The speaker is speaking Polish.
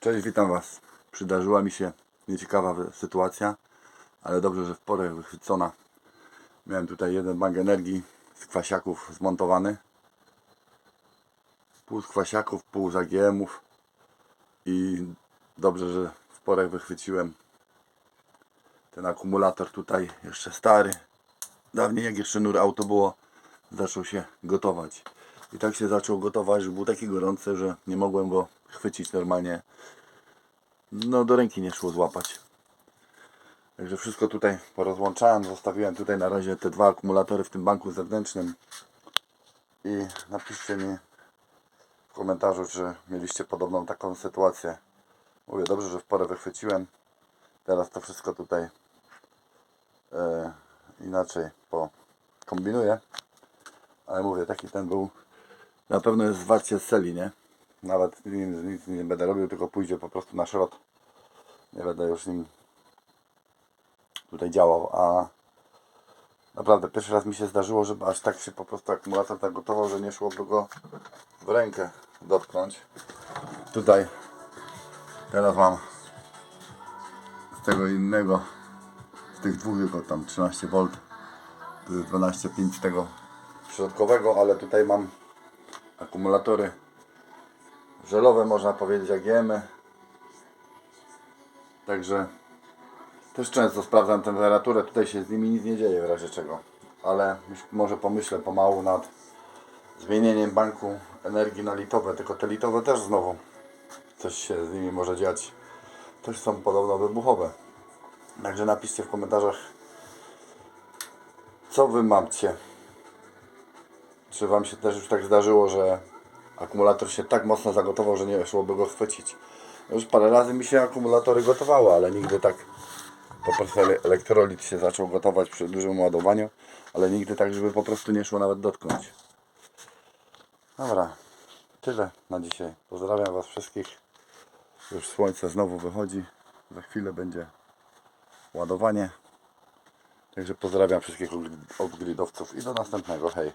Cześć, witam Was. Przydarzyła mi się nieciekawa sytuacja, ale dobrze, że w porę wychwycona. Miałem tutaj jeden bank energii z kwasiaków zmontowany. Pół z kwasiaków, pół z AGM-ów i dobrze, że w porę wychwyciłem ten akumulator tutaj jeszcze stary. Dawniej jak jeszcze nur auto było, zaczął się gotować. I tak się zaczął gotować, był taki gorący, że nie mogłem go chwycić normalnie. No do ręki nie szło złapać. Także wszystko tutaj porozłączałem. Zostawiłem tutaj na razie te dwa akumulatory w tym banku zewnętrznym. I napiszcie mi w komentarzu, czy mieliście podobną taką sytuację. Mówię, dobrze, że w porę wychwyciłem. Teraz to wszystko tutaj e, inaczej pokombinuję. Ale mówię, taki ten był. Na pewno jest zwarcie z celi, nie? Nawet nic, nic nie będę robił, tylko pójdzie po prostu na szrot. Nie będę już nim tutaj działał, a naprawdę pierwszy raz mi się zdarzyło, żeby aż tak się po prostu akumulator tak gotował, że nie szłoby go w rękę dotknąć. Tutaj teraz mam z tego innego, z tych dwóch tylko tam 13V, tu jest 12,5 z tego środkowego, ale tutaj mam akumulatory żelowe, można powiedzieć, AGM. Także też często sprawdzam temperaturę, tutaj się z nimi nic nie dzieje w razie czego. Ale może pomyślę pomału nad zmienieniem banku energii na litowe, tylko te litowe też znowu coś się z nimi może dziać. Też są podobno wybuchowe. Także napiszcie w komentarzach, co wy macie. Czy wam się też już tak zdarzyło, że akumulator się tak mocno zagotował, że nie szłoby go chwycić? Już parę razy mi się akumulatory gotowały, ale nigdy tak po prostu ele- elektrolit się zaczął gotować przy dużym ładowaniu, ale nigdy tak, żeby po prostu nie szło nawet dotknąć. Dobra, tyle na dzisiaj. Pozdrawiam Was wszystkich. Już słońce znowu wychodzi. Za chwilę będzie ładowanie. Także pozdrawiam wszystkich upgradowców i do następnego. Hej.